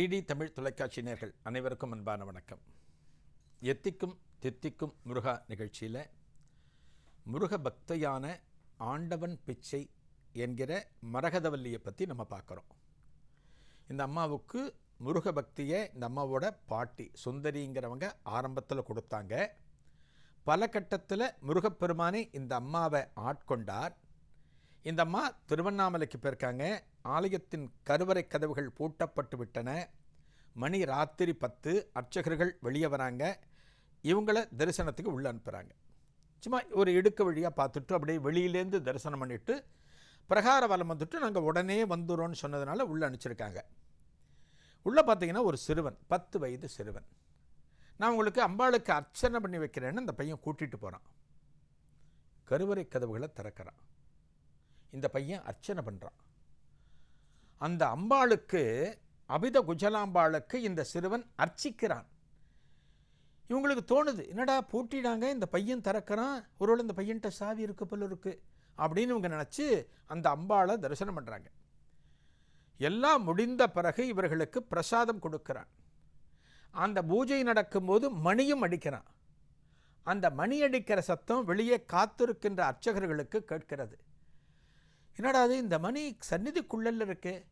DD Tamil தொலைக்காட்சி நேர்கள் அனைவருக்கும் அன்பான வணக்கம். எத்திக்கும் தித்திக்கும் முருகா நிகழ்ச்சியில் முருக பக்தையான ஆண்டவன் பிச்சை என்கிற மரகதவல்லியை பற்றி நம்ம பார்க்குறோம். இந்த அம்மாவுக்கு முருக பக்தியை இந்த அம்மாவோட பாட்டி சுந்தரிங்கிறவங்க ஆரம்பத்தில் கொடுத்தாங்க. பல கட்டத்தில் முருகப்பெருமானே இந்த அம்மாவை ஆட்கொண்டார். இந்த அம்மா திருவண்ணாமலைக்கு போயிருக்காங்க. ஆலயத்தின் கருவறை கதவுகள் பூட்டப்பட்டு விட்டன. மணி ராத்திரி பத்து அர்ச்சகர்கள் வெளியே வராங்க. இவங்கள தரிசனத்துக்கு உள்ளே அனுப்புகிறாங்க சும்மா ஒரு இடுக்கு வழியாக பார்த்துட்டு அப்படியே வெளியிலேருந்து தரிசனம் பண்ணிட்டு பிரகார வலம் வந்துட்டு நாங்கள் உடனே வந்துடுறோன்னு சொன்னதுனால உள்ளே அனுப்பிச்சிருக்காங்க. உள்ளே பார்த்தீங்கன்னா ஒரு சிறுவன் பத்து வயது சிறுவன். நான் உங்களுக்கு அம்பாளுக்கு அர்ச்சனை பண்ணி வைக்கிறேன்னு அந்த பையன் கூட்டிகிட்டு போகிறான் கருவறை கதவுகளை திறக்கிறான். இந்த பையன் அர்ச்சனை பண்ணுறான் அந்த அம்பாளுக்கு அபித குஜலாம்பாளுக்கு இந்த சிறுவன் அர்ச்சிக்கிறான். இவங்களுக்கு தோணுது என்னடா போட்டிடாங்க இந்த பையன் திறக்கிறான் ஒருவேளை இந்த பையன்கிட்ட சாவி இருக்கு போல இருக்கு அப்படின்னு இவங்க நினச்சி அந்த அம்பாளை தரிசனம் பண்ணுறாங்க எல்லாம் முடிந்த பிறகு இவர்களுக்கு பிரசாதம் கொடுக்கிறான். அந்த பூஜை நடக்கும்போது மணியும் அடிக்கிறான். அந்த மணி அடிக்கிற சத்தம் வெளியே காத்திருக்கின்ற அர்ச்சகர்களுக்கு கேட்கிறது. என்னடா அது? இந்த மணி சந்நிதிக்குள்ளல் இருக்குது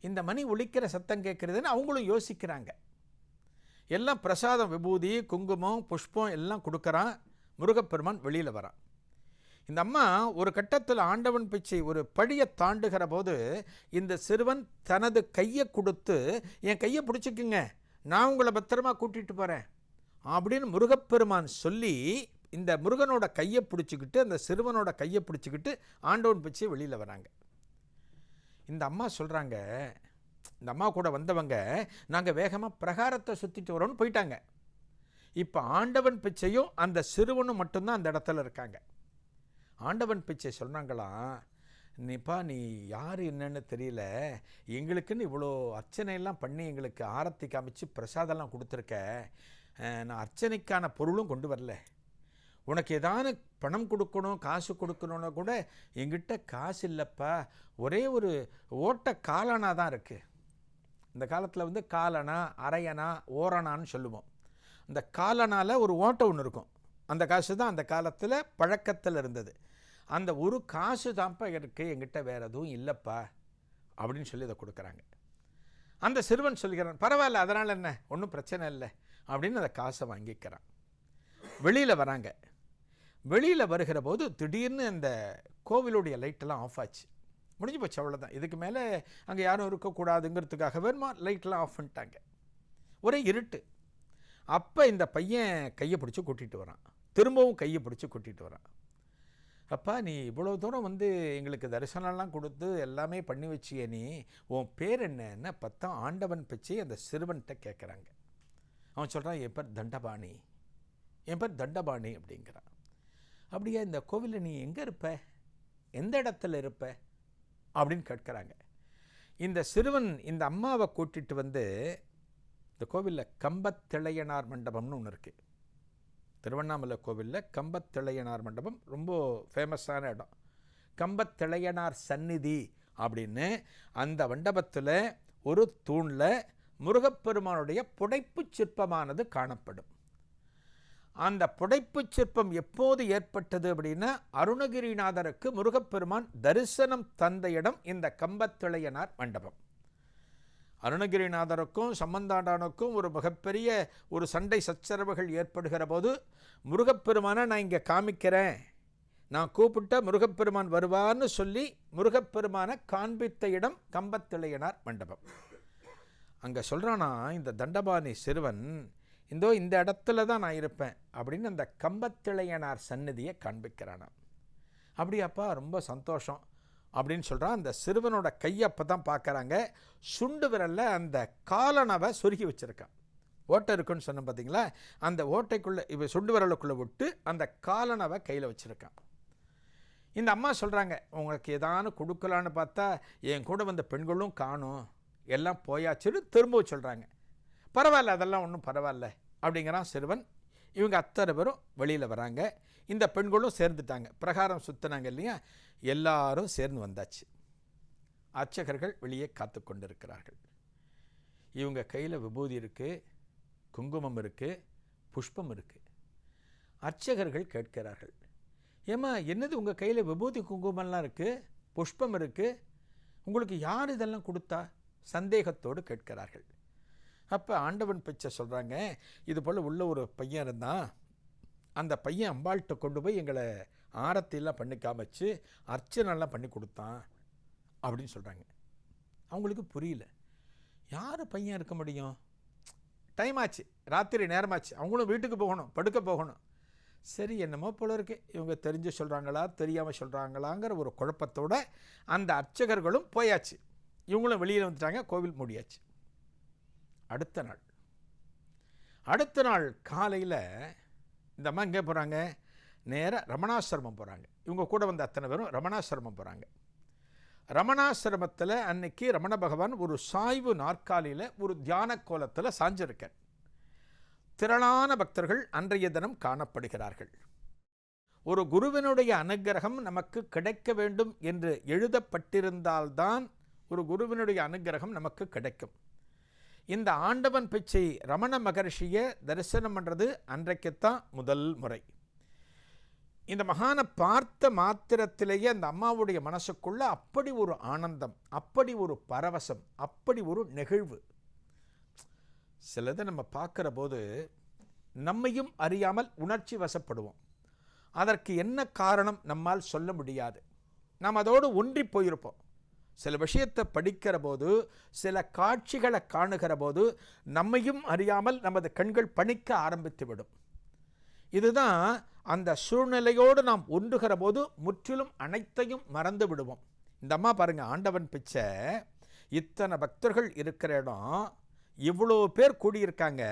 இந்த மணி ஒழிக்கிற சத்தம் கேட்குறதுன்னு அவங்களும் யோசிக்கிறாங்க. எல்லாம் பிரசாதம் விபூதி குங்குமம் புஷ்பம் எல்லாம் கொடுக்குறான். முருகப்பெருமான் வெளியில் வரான். இந்த அம்மா ஒரு கட்டத்தில் ஆண்டவன் பிச்சை ஒரு பழியை தாண்டுகிற போது இந்த சிறுவன் தனது கையை கொடுத்து என் கையை பிடிச்சிக்குங்க. நான் உங்களை பத்திரமா கூட்டிகிட்டு போகிறேன் அப்படின்னு முருகப்பெருமான் சொல்லி இந்த முருகனோட கையை பிடிச்சிக்கிட்டு அந்த சிறுவனோட கையை பிடிச்சிக்கிட்டு ஆண்டவன் பிச்சை வெளியில் வராங்க. இந்த அம்மா சொல்கிறாங்க இந்த அம்மா கூட வந்தவங்க நாங்கள் வேகமாக பிரகாரத்தை சுற்றிட்டு வரோன்னு போயிட்டாங்க. இப்போ ஆண்டவன் பிச்சையும் அந்த சிறுவனும் மட்டும்தான் அந்த இடத்துல இருக்காங்க. ஆண்டவன் பிச்சை சொன்னாங்களாம் நீப்பா நீ யார் என்னன்னு தெரியல. எங்களுக்குன்னு இவ்வளோ அர்ச்சனையெல்லாம் பண்ணி எங்களுக்கு ஆரத்தி காமிச்சு பிரசாதம்லாம் கொடுத்துருக்க. நான் அர்ச்சனைக்கான பொருளும் கொண்டு வரல. உனக்கு ஏதாவது பணம் கொடுக்கணும் காசு கொடுக்கணும்னா கூட எங்கிட்ட காசு இல்லைப்பா. ஒரே ஒரு ஓட்ட காலனா தான் இருக்குது இந்த காலத்தில் வந்து காலனா அரையனா ஓரணான்னு சொல்லுவோம். அந்த காலனால ஒரு ஓட்டை ஒன்று இருக்கும். அந்த காசு தான் அந்த காலத்தில் பழக்கத்தில் இருந்தது. அந்த ஒரு காசு தான்ப்பா இருக்குது எங்கிட்ட வேறு எதுவும் இல்லைப்பா. அப்படின்னு சொல்லி இதை கொடுக்குறாங்க. அந்த சிறுவன் சொல்கிறான் பரவாயில்ல அதனால் என்ன? ஒன்றும் பிரச்சனை இல்லை. அப்படின்னு அந்த காசை வாங்கிக்கிறான். வெளியில் வராங்க. வெளியில் வருகிற போது திடீர்னு அந்த கோவிலுடைய லைட்டெல்லாம் ஆஃப் ஆச்சு முடிஞ்சு போச்சு அவ்வளோதான் இதுக்கு மேலே அங்கே யாரும் இருக்கக்கூடாதுங்கிறதுக்காக வேணுமா? லைட்லாம் ஆஃப் பண்ணிட்டாங்க. ஒரே இருட்டு. அப்போ இந்த பையன் கையை பிடிச்சி கூட்டிகிட்டு வரான். திரும்பவும் கையை பிடிச்சி கூட்டிகிட்டு வரான். அப்பா நீ இவ்வளோ தூரம் வந்து எங்களுக்கு தரிசனம்லாம் கொடுத்து எல்லாமே பண்ணி வச்சியே நீ. உன் பேர் என்னன்னு பார்த்தா ஆண்டவன் பிச்சை அந்த சிறுவன்கிட்ட கேட்குறாங்க அவன் சொல்கிறான் என் பேர் தண்டபாணி. என் பேர் தண்டபாணி அப்படிங்கிறான். அப்படியே இந்த கோவிலில் நீ எங்கே இருப்ப? எந்த இடத்துல இருப்ப? அப்படின்னு கேட்குறாங்க. இந்த சிறுவன் இந்த அம்மாவை கூட்டிட்டு வந்து இந்த கோவிலில் கம்பத்திளையனார் மண்டபம்னு ஒன்று இருக்குது திருவண்ணாமலை கோவிலில் கம்பத்திளையனார் மண்டபம் ரொம்ப ஃபேமஸான இடம். கம்பத்திளையனார் சந்நிதி அப்படின்னு அந்த மண்டபத்தில் ஒரு தூணில் முருகப்பெருமானுடைய புடைப்புச் சிற்பமானது காணப்படும். அந்த புடைப்புச் சிற்பம் எப்போது ஏற்பட்டது அப்படின்னா அருணகிரிநாதருக்கு முருகப்பெருமான் தரிசனம் தந்த இடம் இந்த கம்பத்திளையனார் மண்டபம். அருணகிரிநாதருக்கும் சம்பந்தாண்டானுக்கும் ஒரு மிகப்பெரிய ஒரு சண்டை சச்சரவுகள் ஏற்படுகிற போது முருகப்பெருமானை நான் இங்கே காமிக்கிறேன். நான் கூப்பிட்ட முருகப்பெருமான் வருவார்னு சொல்லி முருகப்பெருமானை காண்பித்த இடம் கம்பத்திளையனார் மண்டபம். அங்கே சொல்கிறானா இந்த தண்டபாணி சிறுவன் இந்தோ இந்த இடத்துல தான் நான் இருப்பேன் அப்படின்னு அந்த கம்பத்திளையனார் சந்நிதியை காண்பிக்கிறானாம் அப்படியாப்பா ரொம்ப சந்தோஷம் அப்படின்னு சொல்கிறான் அந்த சிறுவனோட கையை அப்போ தான் பார்க்குறாங்க. சுண்டு விரலில் அந்த காலனவை சொருகி வச்சுருக்கான். ஓட்டை இருக்குன்னு சொன்னேன் பார்த்தீங்களா அந்த ஓட்டைக்குள்ளே இப்போ சுண்டு விரலுக்குள்ளே விட்டு அந்த காலனவை கையில் வச்சுருக்கான். இந்த அம்மா சொல்கிறாங்க உங்களுக்கு ஏதானு கொடுக்கலான்னு பார்த்தா என் கூட வந்த பெண்களும் காணும். எல்லாம் போயாச்சுன்னு திரும்பவும் சொல்கிறாங்க பரவாயில்ல அதெல்லாம் ஒன்றும் பரவாயில்ல அப்படிங்கிறான் சிறுவன். இவங்க அத்தனை பேரும் வெளியில் வராங்க. இந்த பெண்களும் சேர்ந்துட்டாங்க. பிரகாரம் சுற்றினாங்க இல்லையா? எல்லாரும் சேர்ந்து வந்தாச்சு. அர்ச்சகர்கள் வெளியே காத்து கொண்டிருக்கிறார்கள். இவங்க கையில் விபூதி இருக்குது குங்குமம் இருக்குது புஷ்பம் இருக்குது அர்ச்சகர்கள் கேட்கிறார்கள். ஏம்மா என்னது உங்கள் கையில் விபூதி குங்குமம்லாம் இருக்குது புஷ்பம் இருக்குது உங்களுக்கு யார் இதெல்லாம் கொடுத்தா? சந்தேகத்தோடு கேட்கிறார்கள். அப்போ ஆண்டவன் பிச்சை சொல்கிறாங்க இது போல் உள்ள ஒரு பையன் இருந்தான். அந்த பையன் அம்பாள்கிட்ட கொண்டு போய் எங்களை ஆரத்தையெல்லாம் பண்ணி காமிச்சு அர்ச்சனைலாம் பண்ணி கொடுத்தான் அப்படின்னு சொல்கிறாங்க அவங்களுக்கு புரியல. யார் பையன் இருக்க முடியும்? டைம் ஆச்சு. ராத்திரி நேரமாச்சு. அவங்களும் வீட்டுக்கு போகணும் படுக்க போகணும். சரி என்னமோ போல இருக்கு. இவங்க தெரிஞ்சு சொல்கிறாங்களா தெரியாமல் சொல்கிறாங்களாங்கிற ஒரு குழப்பத்தோடு அந்த அர்ச்சகர்களும் போயாச்சு. இவங்களும் வெளியில் வந்துட்டாங்க கோவில் மூடியாச்சு. அடுத்த நாள். அடுத்த நாள் காலையில் இந்த அம்மா எங்கே போகிறாங்க? நேராக ரமணாசிரமம் போகிறாங்க. இவங்க கூட வந்த அத்தனை பேரும் ரமணாசிரமம் போகிறாங்க. ரமணாசிரமத்தில் அன்னைக்கு ரமண பகவான் ஒரு சாய்வு நாற்காலியில் ஒரு தியான கோலத்தில் சாஞ்சிருக்கார் திரளான பக்தர்கள் அன்றைய தினம் காணப்படுகிறார்கள். ஒரு குருவினுடைய அனுக்கிரகம் நமக்கு கிடைக்க வேண்டும் என்று எழுதப்பட்டிருந்தால்தான் ஒரு குருவினுடைய அனுக்கிரகம் நமக்கு கிடைக்கும். இந்த ஆண்டவன் பிச்சை ரமண மகர்ஷியை தரிசனம் பண்ணுறது அன்றைக்குத்தான் முதல் முறை. இந்த மகானை பார்த்த மாத்திரத்திலேயே அந்த அம்மாவுடைய மனசுக்குள்ள அப்படி ஒரு ஆனந்தம் அப்படி ஒரு பரவசம் அப்படி ஒரு நெகிழ்வு. சிலதை நம்ம பார்க்குற போது நம்மையும் அறியாமல் உணர்ச்சி வசப்படுவோம். அதற்கு என்ன காரணம் நம்மால் சொல்ல முடியாது. நாம் அதோடு ஒன்றி போயிருப்போம். சில விஷயத்தை படிக்கிற போது சில காட்சிகளை காணுகிற போது நம்மையும் அறியாமல் நமது கண்கள் பணிக்க ஆரம்பித்து விடும் இதுதான் அந்த சூழ்நிலையோடு நாம் ஒன்றுகிற போது முற்றிலும் அனைத்தையும் மறந்து விடுவோம். இந்த அம்மா பாருங்க ஆண்டவன் பிச்சை. இத்தனை பக்தர்கள் இருக்கிற இடம் இவ்வளோ பேர் கூடியிருக்காங்க.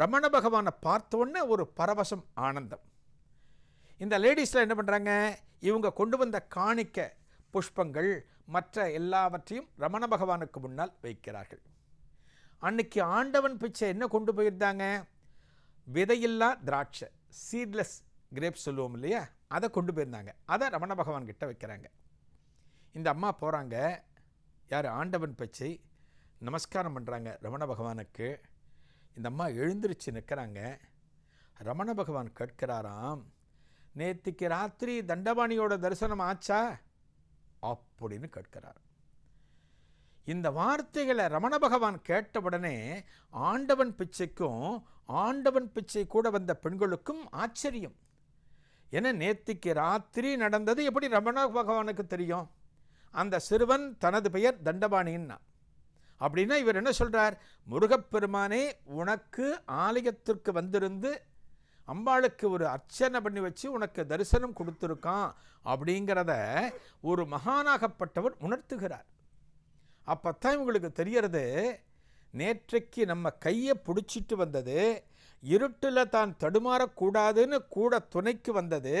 ரமண பகவானை பார்த்தோன்னே ஒரு பரவசம் ஆனந்தம். இந்த லேடிஸில் என்ன பண்ணுறாங்க இவங்க கொண்டு வந்த காணிக்க புஷ்பங்கள் மற்ற எல்லாவற்றையும் ரமண பகவானுக்கு முன்னால் வைக்கிறார்கள். அன்னைக்கு ஆண்டவன் பிச்சை என்ன கொண்டு போயிருந்தாங்க? விதையில்லா திராட்சை சீட்லெஸ் கிரேப் சொல்லுவோம் இல்லையா? அதை கொண்டு போயிருந்தாங்க. அதை ரமண பகவான் கிட்ட வைக்கிறாங்க. இந்த அம்மா போகிறாங்க யார்? ஆண்டவன் பிச்சை. நமஸ்காரம் பண்ணுறாங்க ரமண பகவானுக்கு. இந்த அம்மா எழுந்திருச்சு நிற்கிறாங்க ரமண பகவான் கேட்கிறாராம் நேற்றுக்கு ராத்திரி தண்டபாணியோட தரிசனம் ஆச்சா? அப்படின்னு கேட்கிறார். இந்த வார்த்தைகளை ரமண பகவான் கேட்டவுடனே ஆண்டவன் பிச்சைக்கும் ஆண்டவன் பிச்சை கூட வந்த பெண்களுக்கும் ஆச்சரியம். ஏன்னா நேத்திக்கு ராத்திரி நடந்தது எப்படி ரமண பகவானுக்கு தெரியும்? அந்த சிறுவன் தனது பெயர் தண்டபாணின்னா. அப்படின்னா இவர் என்ன சொல்றார்? முருகப்பெருமானே உனக்கு ஆலயத்திற்கு வந்திருந்து அம்பாளுக்கு ஒரு அர்ச்சனை பண்ணி வச்சு உனக்கு தரிசனம் கொடுத்துருக்கான் அப்படிங்கிறத ஒரு மகானாகப்பட்டவர் உணர்த்துகிறார். அப்பத்தான் இவங்களுக்கு தெரியறது நேற்றைக்கு நம்ம கையை பிடிச்சிட்டு வந்தது இருட்டில் தான் தடுமாறக்கூடாதுன்னு கூட துணைக்கு வந்தது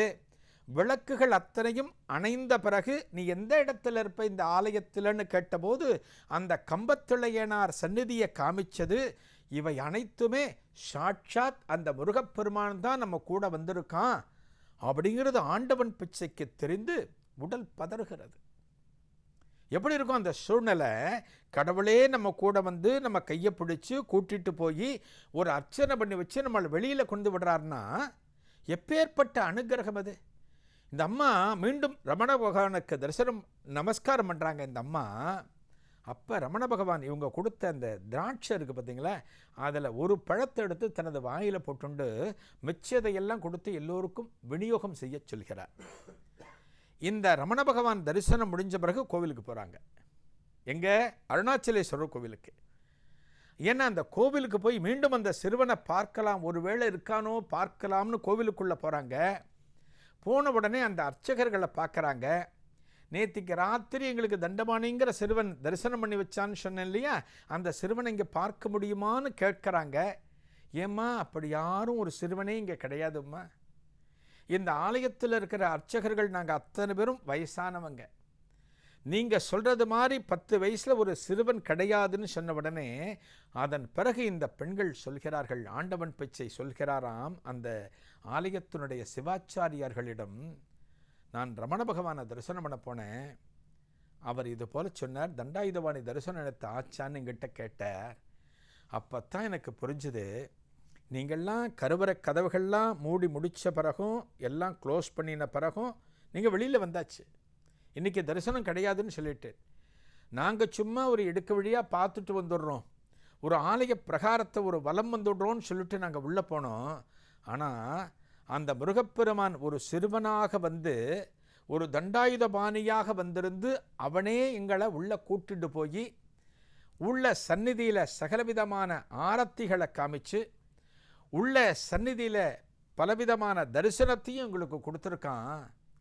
விளக்குகள் அத்தனையும் அணைந்த பிறகு நீ எந்த இடத்துல இருப்ப இந்த ஆலயத்தில்னு கேட்டபோது அந்த கம்பத்திளையனார் சந்நிதியை காமிச்சது இவை அனைத்துமே சாட்சாத் அந்த முருகப்பெருமான் தான் நம்ம கூட வந்திருக்கான் அப்படிங்கிறது ஆண்டவன் பிச்சைக்கு தெரிந்து உடல் பதறுகிறது. எப்படி இருக்கும் அந்த சூழ்நிலை? கடவுளே நம்ம கூட வந்து நம்ம கையை பிடிச்சி கூட்டிட்டு போய் ஒரு அர்ச்சனை பண்ணி வச்சு நம்மளை வெளியில் கொண்டு விடுறாருன்னா எப்பேற்பட்ட அனுகிரகம் அது? இந்த அம்மா மீண்டும் ரமண பகவானுக்கு தரிசனம் நமஸ்காரம் பண்ணுறாங்க இந்த அம்மா. அப்போ ரமண பகவான் இவங்க கொடுத்த அந்த திராட்சை இருக்குது பார்த்தீங்களா அதில் ஒரு பழத்தை எடுத்து தனது வாயில் போட்டுண்டு மிச்சதையெல்லாம் கொடுத்து எல்லோருக்கும் விநியோகம் செய்ய சொல்கிறார். இந்த ரமண பகவான் தரிசனம் முடிஞ்ச பிறகு கோவிலுக்கு போகிறாங்க எங்கே? அருணாச்சலேஸ்வரர் கோவிலுக்கு. ஏன்னா அந்த கோவிலுக்கு போய் மீண்டும் அந்த சிறுவனை பார்க்கலாம். ஒருவேளை இருக்கானோ பார்க்கலாம்னு கோவிலுக்குள்ளே போகிறாங்க போன உடனே அந்த அர்ச்சகர்களை பார்க்குறாங்க. நேற்றுக்கு ராத்திரி எங்களுக்கு தண்டபாணிங்கிற சிறுவன் தரிசனம் பண்ணி வச்சான்னு சொன்னேன் இல்லையா? அந்த சிறுவனை இங்கே பார்க்க முடியுமான்னு கேட்குறாங்க. ஏம்மா அப்படி யாரும் ஒரு சிறுவனே இங்கே கிடையாதும்மா. இந்த ஆலயத்தில் இருக்கிற அர்ச்சகர்கள் நாங்கள் அத்தனை பேரும் வயசானவங்க. நீங்கள் சொல்கிறது மாதிரி பத்து வயசில் ஒரு சிறுவன் கிடையாதுன்னு சொன்ன உடனே அதன் பிறகு இந்த பெண்கள் சொல்கிறார்கள் ஆண்டவன் பிச்சை சொல்கிறாராம் அந்த ஆலயத்தினுடைய சிவாச்சாரியார்களிடம் நான் ரமண பகவானை தரிசனம் பண்ண போனேன். அவர் இது போல் சொன்னார் தண்டாயுதவாணி தரிசனம் எடுத்த ஆச்சான்னு என்கிட்ட கேட்டார். அப்போ தான் எனக்கு புரிஞ்சுது நீங்கள்லாம் கருவறை கதவுகள்லாம் மூடி முடித்த பிறகும் எல்லாம் க்ளோஸ் பண்ணின பிறகும் நீங்கள் வெளியில் வந்தாச்சு. இன்றைக்கி தரிசனம் கிடையாதுன்னு சொல்லிட்டு. நாங்கள் சும்மா ஒரு இடுக்கு வழியாக பார்த்துட்டு வந்துடுறோம். ஒரு ஆலய பிரகாரத்தை ஒரு வலம் வந்துடுறோன்னு சொல்லிட்டு நாங்கள் உள்ளே போனோம். ஆனால் அந்த முருகப்பெருமான் ஒரு சிறுவனாக வந்து ஒரு தண்டாயுதபாணியாக வந்திருந்து அவனே எங்களை உள்ளே கூட்டிட்டு போய் உள்ள சந்நிதியில் சகலவிதமான ஆரத்திகளை காமிச்சு உள்ள சந்நிதியில் பலவிதமான தரிசனத்தையும் எங்களுக்கு கொடுத்துருக்கான்.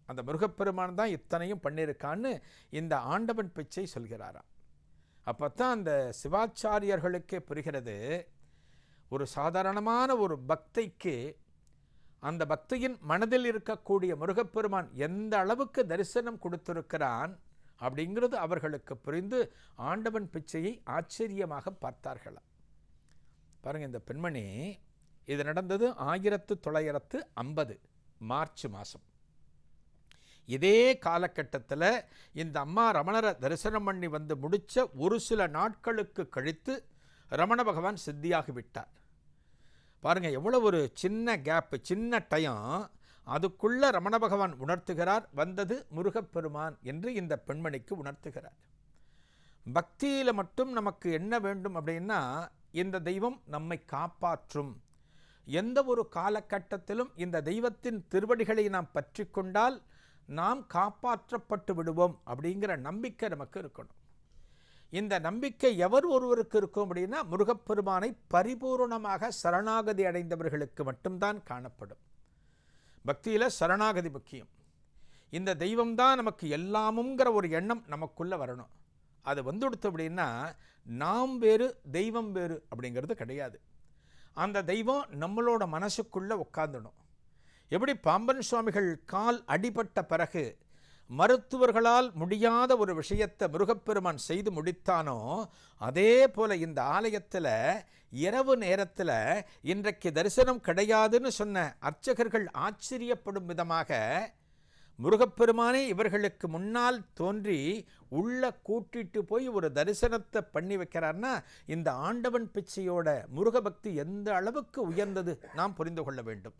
அந்த முருகப்பெருமான் தான் இத்தனையும் பண்ணியிருக்கான்னு இந்த ஆண்டவன் பிச்சை சொல்கிறாராம். அப்போ தான் அந்த சிவாச்சாரியர்களுக்கே புரிகிறது. ஒரு சாதாரணமான ஒரு பக்தைக்கு அந்த பக்தியின் மனதில் இருக்கக்கூடிய முருகப்பெருமான் எந்த அளவுக்கு தரிசனம் கொடுத்திருக்கிறான் அப்படிங்கிறது அவர்களுக்கு புரிந்து ஆண்டவன் பிச்சையை ஆச்சரியமாக பார்த்தார்களாம் பாருங்க இந்த பெண்மணி இது நடந்தது ஆயிரத்து தொள்ளாயிரத்து ஐம்பது மார்ச் மாதம். இதே காலகட்டத்தில் இந்த அம்மா ரமணரை தரிசனம் பண்ணி வந்து முடித்த ஒரு சில நாட்களுக்கு கழித்து ரமண பகவான் சித்தியாகி விட்டார். பாருங்கள் எவ்வளோ ஒரு சின்ன கேப்பு சின்ன டயம் அதுக்குள்ளே ரமண பகவான் உணர்த்துகிறார் வந்தது முருகப்பெருமான் என்று இந்த பெண்மணிக்கு உணர்த்துகிறார். பக்தியில் மட்டும் நமக்கு என்ன வேண்டும் அப்படின்னா இந்த தெய்வம் நம்மை காப்பாற்றும். எந்த ஒரு காலகட்டத்திலும் இந்த தெய்வத்தின் திருவடிகளை நாம் பற்றி கொண்டால் நாம் காப்பாற்றப்பட்டு விடுவோம் அப்படிங்கிற நம்பிக்கை நமக்கு இருக்கணும். இந்த நம்பிக்கை எவர் ஒருவருக்கு இருக்கும் அப்படின்னா முருகப்பெருமானை பரிபூர்ணமாக சரணாகதி அடைந்தவர்களுக்கு மட்டும்தான் காணப்படும். பக்தியில் சரணாகதி முக்கியம். இந்த தெய்வம் தான் நமக்கு எல்லாமுங்கிற ஒரு எண்ணம் நமக்குள்ளே வரணும். அது வந்துடுத்து அப்படின்னா நாம் வேறு தெய்வம் வேறு அப்படிங்கிறது கிடையாது. அந்த தெய்வம் நம்மளோட மனசுக்குள்ளே உட்காந்துடும் எப்படி பாம்பன் சுவாமிகள் கால் அடிபட்ட பிறகு மருத்துவர்களால் முடியாத ஒரு விஷயத்தை முருகப்பெருமான் செய்து முடித்தானோ அதே போல இந்த ஆலயத்தில் இரவு நேரத்தில் இன்றைக்கு தரிசனம் கிடையாதுன்னு சொன்ன அர்ச்சகர்கள் ஆச்சரியப்படும் விதமாக முருகப்பெருமானே இவர்களுக்கு முன்னால் தோன்றி உள்ள கூட்டிட்டு போய் ஒரு தரிசனத்தை பண்ணி வைக்கிறார்னா இந்த ஆண்டவன் பிச்சையோட முருகபக்தி எந்த அளவுக்கு உயர்ந்தது நாம் புரிந்து கொள்ள வேண்டும்.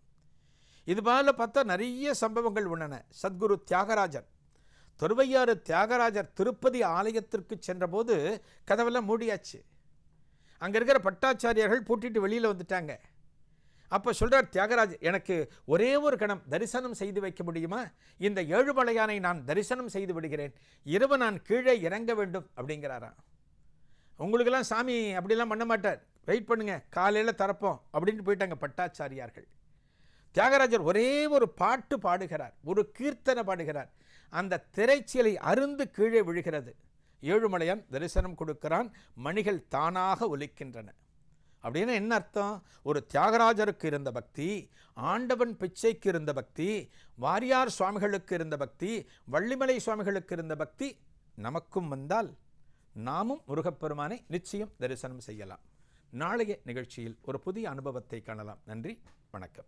இது போல பார்த்தா நிறைய சம்பவங்கள் உள்ளன. சத்குரு தியாகராஜன் தொருவையாறு தியாகராஜர் திருப்பதி ஆலயத்திற்கு சென்றபோது கதவெல்லாம் மூடியாச்சு. அங்கே இருக்கிற பட்டாச்சாரியர்கள் பூட்டிட்டு வெளியில் வந்துட்டாங்க. அப்போ சொல்கிறார் தியாகராஜ் எனக்கு ஒரே ஒரு கணம் தரிசனம் செய்து வைக்க முடியுமா? இந்த ஏழுமலையானை நான் தரிசனம் செய்து விடுகிறேன். இரவு நான் கீழே இறங்க வேண்டும் அப்படிங்கிறாராம். உங்களுக்கெல்லாம் சாமி அப்படிலாம் பண்ண மாட்டார். வெயிட் பண்ணுங்க காலையில் தரப்போம் அப்படின்ட்டு போயிட்டாங்க பட்டாச்சாரியார்கள். தியாகராஜர் ஒரே ஒரு பாட்டு பாடுகிறார் ஒரு கீர்த்தனை பாடுகிறார். அந்த திரைச்சீலை அருந்து கீழே விழுகிறது. ஏழுமலையான் தரிசனம் கொடுக்கிறான் மணிகள் தானாக ஒலிக்கின்றன. அப்படின்னு என்ன அர்த்தம்? ஒரு தியாகராஜருக்கு இருந்த பக்தி ஆண்டவன் பிச்சைக்கு இருந்த பக்தி வாரியார் சுவாமிகளுக்கு இருந்த பக்தி வள்ளிமலை சுவாமிகளுக்கு இருந்த பக்தி நமக்கும் வந்தால் நாமும் முருகப்பெருமானை நிச்சயம் தரிசனம் செய்யலாம். நாளைய நிகழ்ச்சியில் ஒரு புதிய அனுபவத்தை காணலாம். நன்றி வணக்கம்.